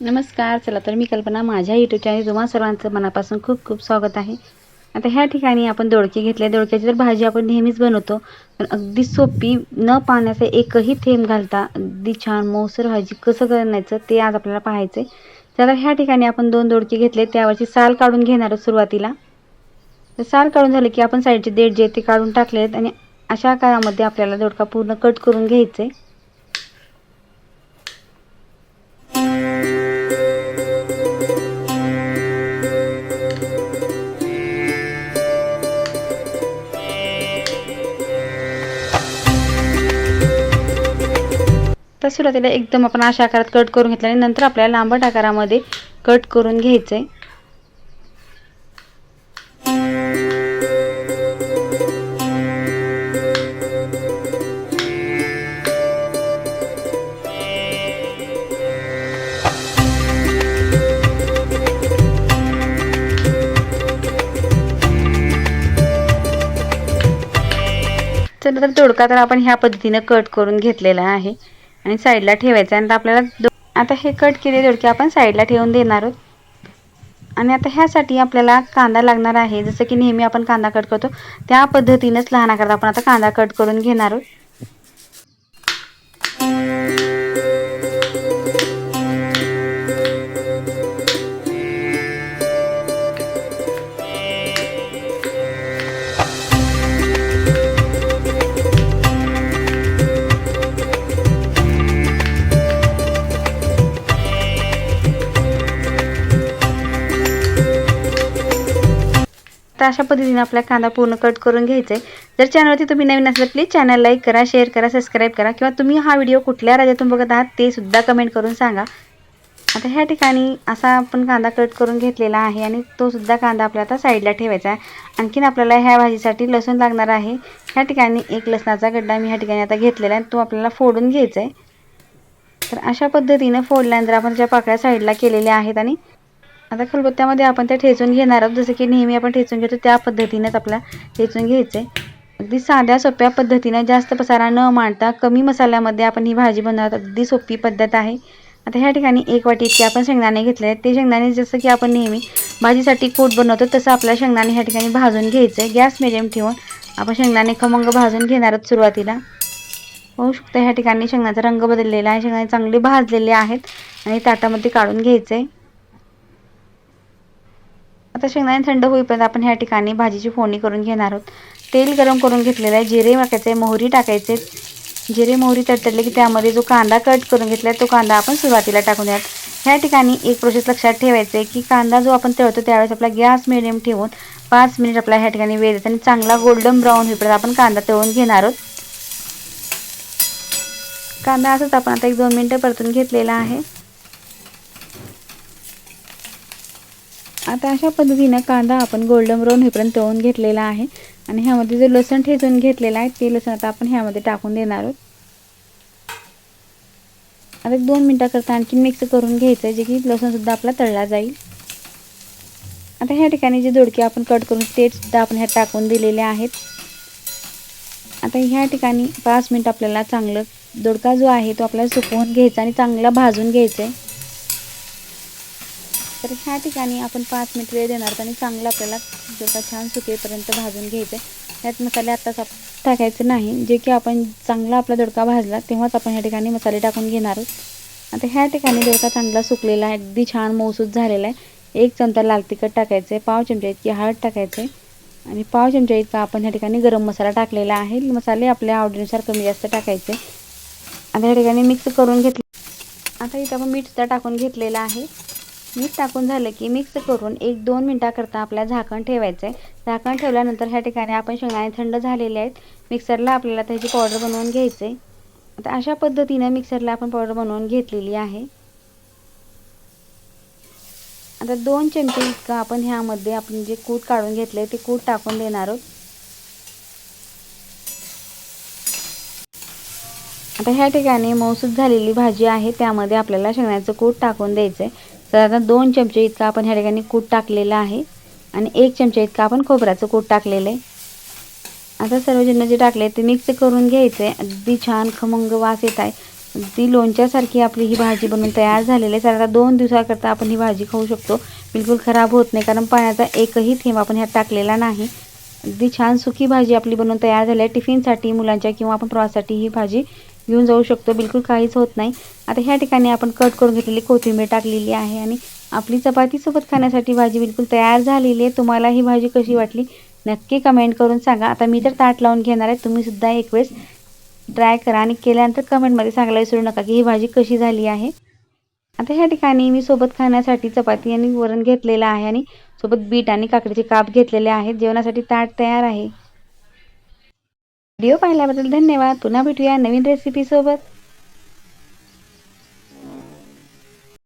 नमस्कार चला तर मी कल्पना माझ्या यूट्यूब चॅनल तुम्हा सर्वांचं मनापासून खूप खूप स्वागत आहे. आता ह्या ठिकाणी आपण दोडके घेतले. दोडक्याची तर भाजी आपण नेहमीच बनवतो. पण अगदी सोपी न पाण्याचा एकही थेंब घालता अगदी छान मऊसर भाजी कसं करायचं ते आज आपल्याला पाहायचं आहे तर ह्या ठिकाणी आपण दोन दोडके घेतले. त्यावरची साल काढून घेणार आहोत सुरुवातीला. तर साल काढून झालं की आपण साईडचे देठ जे ते काढून टाकले आहेत आणि अशा काळामध्ये आपल्याला दोडका पूर्ण कट करून घ्यायचं आहे सुरुवातीला एकदम आपण अशा आकारात कट करून घेतला आणि नंतर आपल्याला लांबट आकारामध्ये कट करून घ्यायचं आहे चला तर तोडका तर आपण ह्या पद्धतीनं कट करून घेतलेला आहे. आणि साईडला ठेवायचं. आहे आणि आपल्याला आता हे कट केले दोडके आपण साईडला ठेवून देणार आहोत. आणि आता ह्यासाठी आपल्याला कांदा लागणार आहे. जसं की नेहमी आपण कांदा कट करतो त्या पद्धतीनंच लहान आकारात आपण आता कांदा कट करून घेणार आहोत. तर अशा पद्धतीने आपला कांदा पूर्ण कट करून घ्यायचा आहे जर चॅनलवरती तुम्ही नवीन असलं प्लीज चॅनल लाईक करा शेअर करा सबस्क्राईब करा. किंवा तुम्ही हा व्हिडिओ कुठल्या राज्यातून बघत आहात ते सुद्धा कमेंट करून सांगा. आता ह्या ठिकाणी असा आपण कांदा कट करून घेतलेला आहे आणि तो सुद्धा कांदा आपल्या आता साईडला ठेवायचा आहे. आणखीन आपल्याला ह्या भाजीसाठी लसूण लागणार आहे. ह्या ठिकाणी एक लसणाचा गड्डा मी ह्या ठिकाणी आता घेतलेला आहे. तो आपल्याला फोडून घ्यायचा आहे. तर अशा पद्धतीनं फोडल्यानंतर आपण ज्या पाकळ्या साईडला केलेल्या आहेत आणि आता खलबत्त्यामध्ये आपण त्या ठेचून घेणार आहोत. जसं की नेहमी आपण ठेचून घेतो त्या पद्धतीनेच आपल्या ठेचून घ्यायचं आहे अगदी साध्या सोप्या पद्धतीने जास्त पसारा न मांडता कमी मसाल्यामध्ये आपण ही भाजी बनवत अगदी सोपी पद्धत आहे. आता ह्या ठिकाणी एक वाटी इतके आपण शेंगदाणे घेतले आहेत. ते शेंगदाणे जसं की आपण नेहमी भाजीसाठी कोट बनवतो तसं आपल्या शेंगदाणे ह्या ठिकाणी भाजून घ्यायचं आहे गॅस मिडियम ठेवून आपण शेंगदाणे खमंग भाजून घेणार आहोत सुरुवातीला. होऊ शकतं ह्या ठिकाणी शेंगण्याचा रंग बदललेला आहे. शेंगदाणे चांगले भाजलेले आहेत आणि ताटामध्ये काढून घ्यायचं आहे आता शेंगदाणे थंड होईपर्यंत आपण ह्या ठिकाणी भाजीची फोडणी करून घेणार आहोत. तेल गरम करून घेतलेलं आहे. जिरे टाकायचे मोहरी टाकायचे. जिरे मोहरी तडतडले की त्यामध्ये जो कांदा कट करून घेतला आहे तो कांदा आपण सुरुवातीला टाकून द्यात ह्या ठिकाणी एक प्रोसेस लक्षात ठेवायचं आहे की कांदा जो आपण तळतो त्यावेळेस आपला गॅस मिडियम ठेवून पाच मिनिट आपला ह्या ठिकाणी वेळ देतो आणि चांगला गोल्डन ब्राऊन होईपर्यंत आपण कांदा तळून घेणार आहोत. कांदा असंच आपण आता एक दोन मिनटं परतून घेतलेला आहे. आता अशा पद्धतीनं कांदा आपण गोल्डन ब्राऊन हेपर्यंत तळून घेतलेला आहे. आणि ह्यामध्ये जो लसण ठेचून घेतलेला आहे ते लसण आता आपण ह्यामध्ये टाकून देणार आहोत. आता एक दोन मिनटाकरता आणखी मिक्स करून घ्यायचं आहे जे की लसूणसुद्धा आपला तळला जाईल. आता ह्या ठिकाणी जे दोडके आपण कट करून तेसुद्धा आपण ह्या टाकून दिलेले आहेत. आता ह्या ठिकाणी पाच मिनटं आपल्याला चांगलं दोडका जो आहे तो आपल्याला सुकवून घ्यायचा आणि चांगला भाजून घ्यायचा आहे तर ह्या ठिकाणी आपण पाच मिनिट वेळ देणार आहोत आणि चांगलं आपल्याला दोडका छान सुकेपर्यंत भाजून घ्यायचं आहे त्यात मसाले आत्ताच टाकायचे नाही. जे की आपण चांगला आपला दडका भाजला तेव्हाच आपण ह्या ठिकाणी मसाले टाकून घेणार आहोत. आता ह्या ठिकाणी दडका चांगला सुकलेला आहे. अगदी छान मौसूद झालेला आहे. एक चमचा लाल तिखट टाकायचं आहे पाव चमचा इतकी हळद टाकायचं आहे आणि पाव चमचा इतका आपण ह्या ठिकाणी गरम मसाला टाकलेला आहे. मसाले आपल्या आवडीनुसार कमी जास्त टाकायचे. आता ह्या ठिकाणी मिक्स करून घेतले आता इथं आपण मीठसुद्धा टाकून घेतलेलं आहे. मीठ टाकून झालं की मिक्स करून एक दोन मिनटाकरता आपल्याला झाकण ठेवायचं आहे झाकण ठेवल्यानंतर ह्या ठिकाणी आपण शेंगदाणे थंड झालेले आहेत. मिक्सरला आपल्याला त्याची पावडर बनवून घ्यायचं आहे आता अशा पद्धतीनं मिक्सरला आपण पावडर बनवून घेतलेली आहे. आता दोन चमचे इतकं आपण ह्यामध्ये आपण जे कूट काढून घेतलं आहे ते कूट टाकून देणार आहोत. आता ह्या ठिकाणी मौसूद झालेली भाजी आहे त्यामध्ये आपल्याला शेंगण्याचं कूट टाकून द्यायचं आहे तर आता दोन चमचे इतका आपण ह्या ठिकाणी कूट टाकलेलं आहे. आणि एक चमचा इतका आपण खोबऱ्याचं कूट टाकलेलं आहे. आता सर्वजण जे टाकले ते मिक्स करून घ्यायचं. आहे अगदी छान खमंग वास येत आहे. ती लोणच्यासारखी आपली ही भाजी बनवून तयार झालेली आहे. साधारण दोन दिवसाकरता आपण ही भाजी खाऊ शकतो. बिलकुल खराब होत नाही कारण पाण्याचा एकही थेंब आपण ह्यात टाकलेला नाही. अगदी छान सुकी भाजी आपली बनवून तयार झाली आहे. टिफिनसाठी मुलांच्या किंवा आपण प्रवासासाठी ही भाजी घेऊन जाऊ शकतो. बिलकुल काहीच होत नाही. आता ह्या ठिकाणी आपण कट करून घेतलेली कोथिंबीर टाकलेली आहे आणि आपली चपातीसोबत खाण्यासाठी भाजी बिलकुल तयार झालेली आहे. तुम्हाला ही भाजी कशी वाटली नक्की कमेंट करून सांगा. आता मी तर ताट लावून घेणार आहे. तुम्हीसुद्धा एक वेळेस ट्राय करा आणि केल्यानंतर कमेंटमध्ये सांगायला विसरू नका की ही भाजी कशी झाली आहे. आता ह्या ठिकाणी मी सोबत खाण्यासाठी चपाती आणि वरण घेतलेलं आहे आणि सोबत बीट आणि काकडीचे काप घेतलेले आहेत. जेवणासाठी ताट तयार आहे. व्हिडिओ पाहिल्याबद्दल धन्यवाद. पुन्हा भेटूया नवीन रेसिपीसोबत